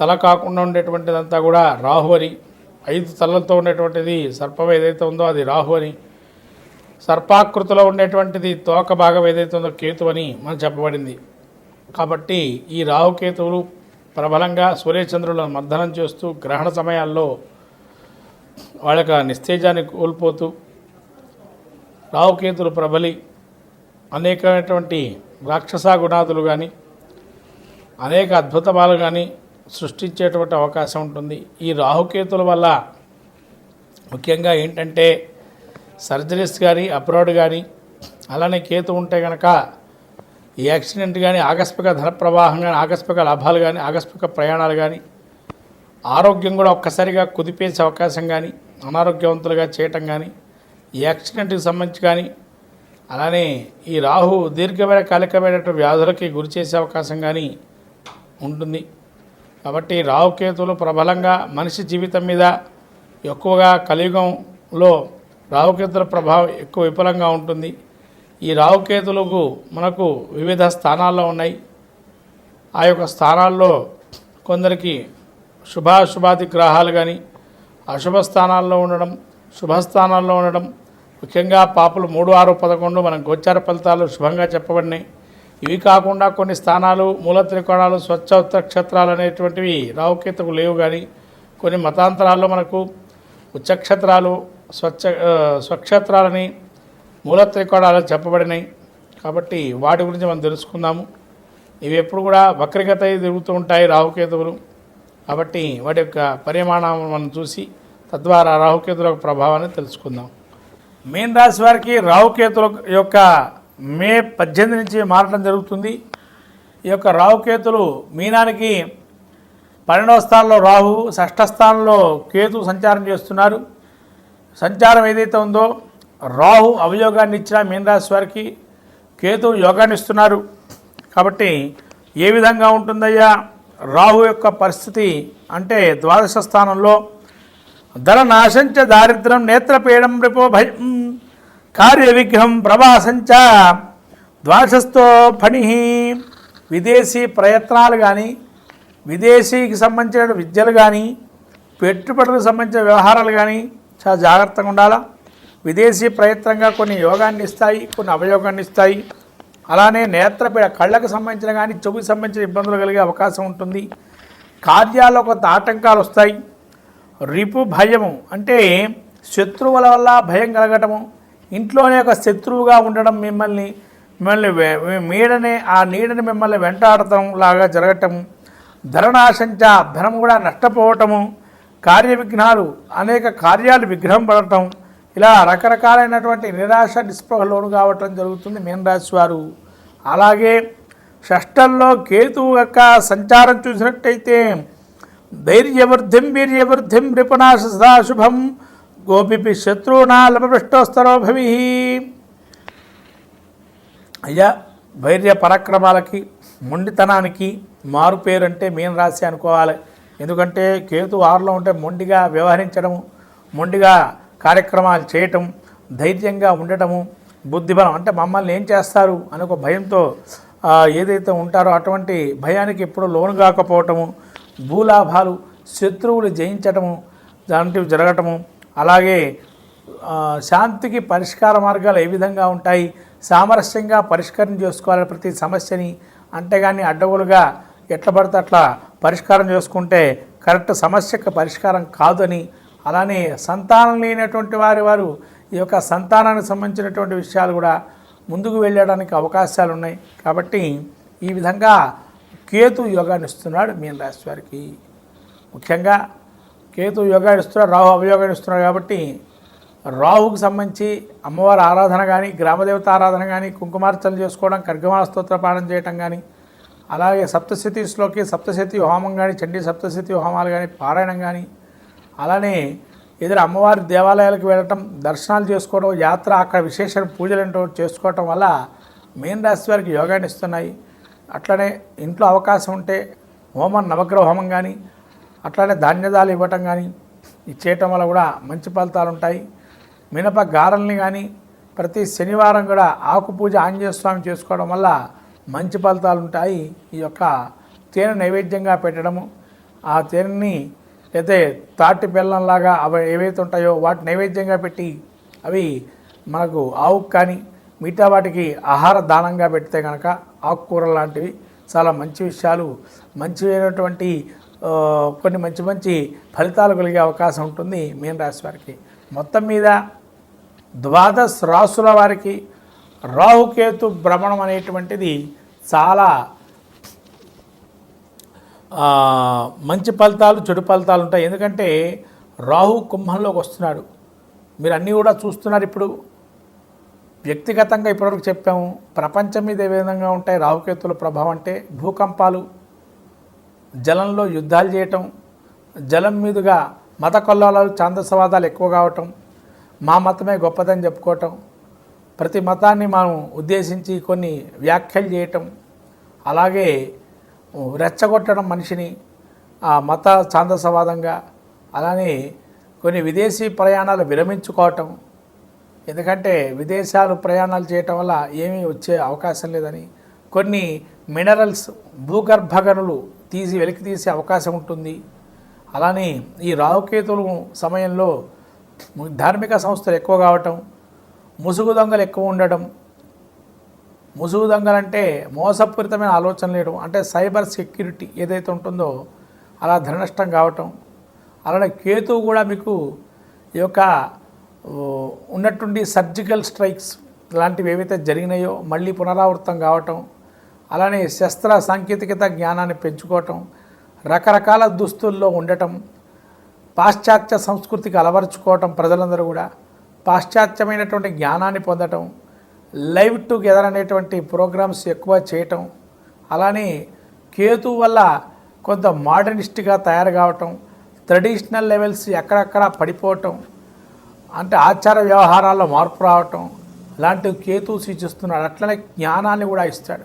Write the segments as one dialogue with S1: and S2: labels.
S1: తల కాకుండా ఉండేటువంటిదంతా కూడా రాహు అని. ఐదు తలలతో ఉండేటువంటిది సర్పం ఏదైతే ఉందో అది రాహు అని. సర్పాకృతిలో ఉండేటువంటిది తోక భాగం ఏదైతే ఉందో కేతు అని మనం చెప్పబడింది. కాబట్టి ఈ రాహుకేతువులు ప్రబలంగా సూర్యచంద్రులను మర్దనం చేస్తూ గ్రహణ సమయాల్లో వాళ్ళ యొక్క నిస్తేజాన్ని కోల్పోతూ రాహుకేతులు ప్రబలి అనేకమైనటువంటి రాక్షస గుణాదులు కానీ అనేక అద్భుతమాలు కానీ సృష్టించేటువంటి అవకాశం ఉంటుంది. ఈ రాహుకేతుల వల్ల ముఖ్యంగా ఏంటంటే సర్జరీస్ కానీ అబ్రాడ్ కానీ అలానే కేతు ఉంటే కనుక ఈ యాక్సిడెంట్ కానీ ఆకస్మిక ధన ప్రవాహం కానీ ఆకస్మిక లాభాలు కానీ ఆకస్మిక ప్రయాణాలు కానీ ఆరోగ్యం కూడా ఒక్కసారిగా కుదిపేసే అవకాశం కానీ అనారోగ్యవంతులుగా చేయటం కానీ ఈ యాక్సిడెంట్కి సంబంధించి కానీ అలానే ఈ రాహు దీర్ఘమైన కాలికమైనటువంటి వ్యాధులకి గురి చేసే అవకాశం కానీ ఉంటుంది. కాబట్టి రావుకేతులు ప్రబలంగా మనిషి జీవితం మీద ఎక్కువగా కలియుగంలో రావుకేతుల ప్రభావం ఎక్కువ విపులంగా ఉంటుంది. ఈ రావుకేతులకు మనకు వివిధ స్థానాల్లో ఉన్నాయి. ఆ యొక్క స్థానాల్లో కొందరికి శుభాశుభాది గ్రహాలు కానీ అశుభ స్థానాల్లో ఉండడం శుభస్థానాల్లో ఉండడం ముఖ్యంగా పాపులు మూడు ఆరు పదకొండు మనం గోచార ఫలితాలు శుభంగా చెప్పబడినాయి. ఇవి కాకుండా కొన్ని స్థానాలు మూల త్రికోణాలు స్వచ్ఛ క్షేత్రాలు అనేటువంటివి రావుకేతకు లేవు కానీ కొన్ని మతాంతరాల్లో మనకు ఉచ్చక్షేత్రాలు స్వచ్ఛ స్వక్షేత్రాలని మూల త్రికోణాలు చెప్పబడినాయి కాబట్టి వాటి గురించి మనం తెలుసుకుందాము. ఇవి ఎప్పుడు కూడా వక్రగత తిరుగుతూ ఉంటాయి రాహుకేతువులు కాబట్టి వాటి యొక్క పరిమాణం మనం చూసి తద్వారా రాహుకేతుల యొక్క ప్రభావాన్ని తెలుసుకుందాం. మీన రాశి వారికి రాహుకేతుల యొక్క మే పద్దెనిమిది నుంచి మారడం జరుగుతుంది. ఈ యొక్క రాహుకేతులు మీనానికి పన్నెండవ స్థానంలో రాహు షష్ఠ స్థానంలో కేతు సంచారం చేస్తున్నారు. సంచారం ఏదైతే ఉందో రాహు అవయోగాన్ని ఇచ్చిన మీనరాశి వారికి కేతు యోగాన్ని ఇస్తున్నారు. కాబట్టి ఏ విధంగా ఉంటుందయ్యా? రాహు యొక్క పరిస్థితి అంటే ద్వాదశ స్థానంలో ధన నాశంచ దారిద్రం నేత్రపీడం రిపో భయం కార్య విగ్రహం ప్రభాసంచ ద్వాదశస్థో ఫణి. విదేశీ ప్రయత్నాలు కానీ విదేశీకి సంబంధించిన విద్యలు కానీ పెట్టుబడులకు సంబంధించిన వ్యవహారాలు కానీ చాలా జాగ్రత్తగా ఉండాలా? విదేశీ ప్రయత్నంగా కొన్ని యోగాన్ని ఇస్తాయి కొన్ని అవయోగాన్ని ఇస్తాయి. అలానే నేత్రపీడ కళ్ళకు సంబంధించిన కానీ చెవుకి సంబంధించిన ఇబ్బందులు కలిగే అవకాశం ఉంటుంది. కార్యాల్లో కొంత ఆటంకాలు వస్తాయి. రిపు భయము అంటే శత్రువుల వల్ల భయం కలగటము ఇంట్లోనే ఒక శత్రువుగా ఉండడం మిమ్మల్ని మిమ్మల్ని మీడనే ఆ నీడని మిమ్మల్ని వెంటాడటం లాగా జరగటము ధననాశంచ ధనం కూడా నష్టపోవటము కార్య విఘ్నాలు అనేక కార్యాలు విగ్రహం పడటం ఇలా రకరకాలైనటువంటి నిరాశ నిస్పృహలోను కావటం జరుగుతుంది మీనరాశి వారు. అలాగే షష్టంలో కేతువు యొక్క సంచారం చూసినట్టయితే ధైర్యవృద్ధిం వీర్యవృద్ధిం రిపనాశ సదాశుభం గోపిపి శత్రువునా లభపృష్టోస్తరో భవి అయ్యా వైర్య పరాక్రమాలకి మొండితనానికి మారు పేరు అంటే మీన రాశి అనుకోవాలి. ఎందుకంటే కేతు ఆరులో ఉంటే మొండిగా వ్యవహరించడము మొండిగా కార్యక్రమాలు చేయటం ధైర్యంగా ఉండటము బుద్ధిబలం అంటే మమ్మల్ని ఏం చేస్తారు అని ఒక భయంతో ఏదైతే ఉంటారో అటువంటి భయానికి ఎప్పుడు లోను కాకపోవటము భూలాభాలు శత్రువులు జయించటము లాంటివి జరగటము అలాగే శాంతికి పరిష్కార మార్గాలు ఏ విధంగా ఉంటాయి సామరస్యంగా పరిష్కారం చేసుకోవాలి ప్రతి సమస్యని అంతేగాని అడ్డగోలుగా ఎట్లా పడితే అట్లా పరిష్కారం చేసుకుంటే కరెక్ట్ సమస్యకు పరిష్కారం కాదని అలానే సంతానం లేనటువంటి వారి వారు ఈ యొక్క సంతానానికి సంబంధించినటువంటి విషయాలు కూడా ముందుకు వెళ్ళడానికి అవకాశాలు ఉన్నాయి. కాబట్టి ఈ విధంగా కేతు యోగాన్ని ఇస్తున్నాడు మీన రాశి వారికి. ముఖ్యంగా కేతు యోగాన్ని ఇస్తున్నాడు రాహు అవయోగాన్ని ఇస్తున్నాడు కాబట్టి రాహుకు సంబంధించి అమ్మవారి ఆరాధన కానీ గ్రామదేవత ఆరాధన కానీ కుంకుమార్చన చేసుకోవడం ఖడ్గమాల స్తోత్ర పాఠం చేయటం కానీ అలాగే సప్తశతీస్లోకి సప్తశతి హోమం కానీ చండీ సప్తశతి హోమాలు కానీ పారాయణం కానీ అలానే ఇద్దరు అమ్మవారి దేవాలయాలకు వెళ్ళటం దర్శనాలు చేసుకోవడం యాత్ర అక్కడ విశేష పూజలు ఏంటో చేసుకోవటం వల్ల మెయిన్ రాశి వారికి యోగాన్ని ఇస్తున్నాయి. అట్లనే ఇంట్లో అవకాశం ఉంటే హోమం నవగ్రహ హోమం కానీ అట్లానే ధాన్యదాలు ఇవ్వటం కానీ ఇచ్చేయటం వల్ల కూడా మంచి ఫలితాలు ఉంటాయి. మినప గారెల్ని కానీ ప్రతి శనివారం కూడా ఆకు పూజ ఆంజనేయ స్వామి చేసుకోవడం వల్ల మంచి ఫలితాలు ఉంటాయి. ఈ యొక్క తేనె నైవేద్యంగా పెట్టడము ఆ తేనెని అయితే తాటి బెల్లంలాగా అవి ఏవైతే ఉంటాయో వాటి నైవేద్యంగా పెట్టి అవి మనకు ఆవుకు కానీ మిగతా వాటికి ఆహార దానంగా పెడితే కనుక ఆకుకూరలు లాంటివి చాలా మంచి విషయాలు మంచి అయినటువంటి కొన్ని మంచి మంచి ఫలితాలు కలిగే అవకాశం ఉంటుంది మీన రాశి వారికి. మొత్తం మీద ద్వాదశ రాసుల వారికి రాహుకేతు భ్రమణం అనేటువంటిది చాలా మంచి ఫలితాలు చెడు ఫలితాలు ఉంటాయి. ఎందుకంటే రాహు కుంభంలోకి వస్తున్నాడు. మీరు అన్నీ కూడా చూస్తున్నారు ఇప్పుడు. వ్యక్తిగతంగా ఇప్పటివరకు చెప్పాము. ప్రపంచం మీద ఏ విధంగా ఉంటాయి? రాహుకేతుల ప్రభావం అంటే భూకంపాలు జలంలో యుద్ధాలు చేయటం జలం మీదుగా మత కొల్లాలు ఛాందసవాదాలు ఎక్కువ కావటం మా మతమే గొప్పదని చెప్పుకోవటం ప్రతి మతాన్ని మనం ఉద్దేశించి కొన్ని వ్యాఖ్యలు చేయటం అలాగే రెచ్చగొట్టడం మనిషిని ఆ మత ఛాందసవాదంగా అలానే కొన్ని విదేశీ ప్రయాణాలు విరమించుకోవటం. ఎందుకంటే విదేశాలు ప్రయాణాలు చేయటం వల్ల ఏమీ వచ్చే అవకాశం లేదని. కొన్ని మినరల్స్ భూగర్భగనులు తీసి వెలికి తీసే అవకాశం ఉంటుంది. అలానే ఈ రావుకేతులు సమయంలో ధార్మిక సంస్థలు ఎక్కువ కావటం ముసుగు దొంగలు ఎక్కువ ఉండటం ముసుగు దొంగలంటే మోసపూరితమైన ఆలోచన లేయడం అంటే సైబర్ సెక్యూరిటీ ఏదైతే ఉంటుందో అలా ధన నష్టం కావటం. అలానే కేతువు కూడా మీకు ఈ యొక్క ఉన్నటువంటి సర్జికల్ స్ట్రైక్స్ లాంటివి ఏవైతే జరిగినాయో మళ్ళీ పునరావృతం కావటం అలానే శస్త్ర సాంకేతికత జ్ఞానాన్ని పెంచుకోవటం రకరకాల దుస్తుల్లో ఉండటం పాశ్చాత్య సంస్కృతికి అలవరుచుకోవటం ప్రజలందరూ కూడా పాశ్చాత్యమైనటువంటి జ్ఞానాన్ని పొందటం లైవ్ టుగెదర్ అనేటువంటి ప్రోగ్రామ్స్ ఎక్కువ చేయటం అలానే కేతు వల్ల కొంత మోడర్నిస్ట్గా తయారు కావటం ట్రెడిషనల్ లెవెల్స్ ఎక్కడెక్కడ పడిపోవటం అంటే ఆచార వ్యవహారాల్లో మార్పు రావటం లాంటివి కేతు సూచిస్తున్నాడు అట్లనే జ్ఞానాన్ని కూడా ఇస్తాడు.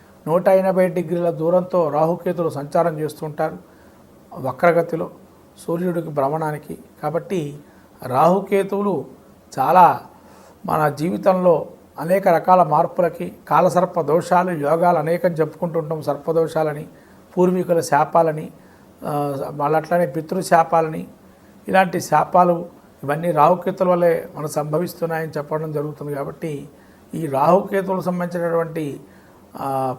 S1: నూట ఎనభై డిగ్రీల దూరంతో రాహుకేతులు సంచారం చేస్తుంటారు. వక్రగతిలో సూర్యుడికి భ్రమణానికి. కాబట్టి రాహుకేతువులు చాలా మన జీవితంలో అనేక రకాల మార్పులకి కాలసర్ప దోషాలు యోగాలు అనేకం చెప్పుకుంటుంటాం సర్పదోషాలని పూర్వీకుల శాపాలని ఆ, మళ్ళీ అట్లనే పితృశాపాలని ఇలాంటి శాపాలు ఇవన్నీ రాహుకేతుల వల్లే మనకు సంభవిస్తున్నాయని చెప్పడం జరుగుతుంది. కాబట్టి ఈ రాహుకేతువులకు సంబంధించినటువంటి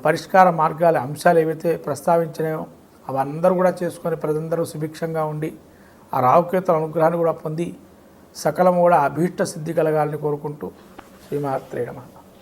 S1: పరిష్కార మార్గాల అంశాలు ఏవైతే ప్రస్తావించినాయో అవి కూడా చేసుకొని ప్రజలందరూ సుభిక్షంగా ఉండి ఆ రావుకేతుల అనుగ్రహాన్ని కూడా పొంది సకలం కూడా అభీష్ట సిద్ధి కలగాలని కోరుకుంటూ శ్రీమాత్రే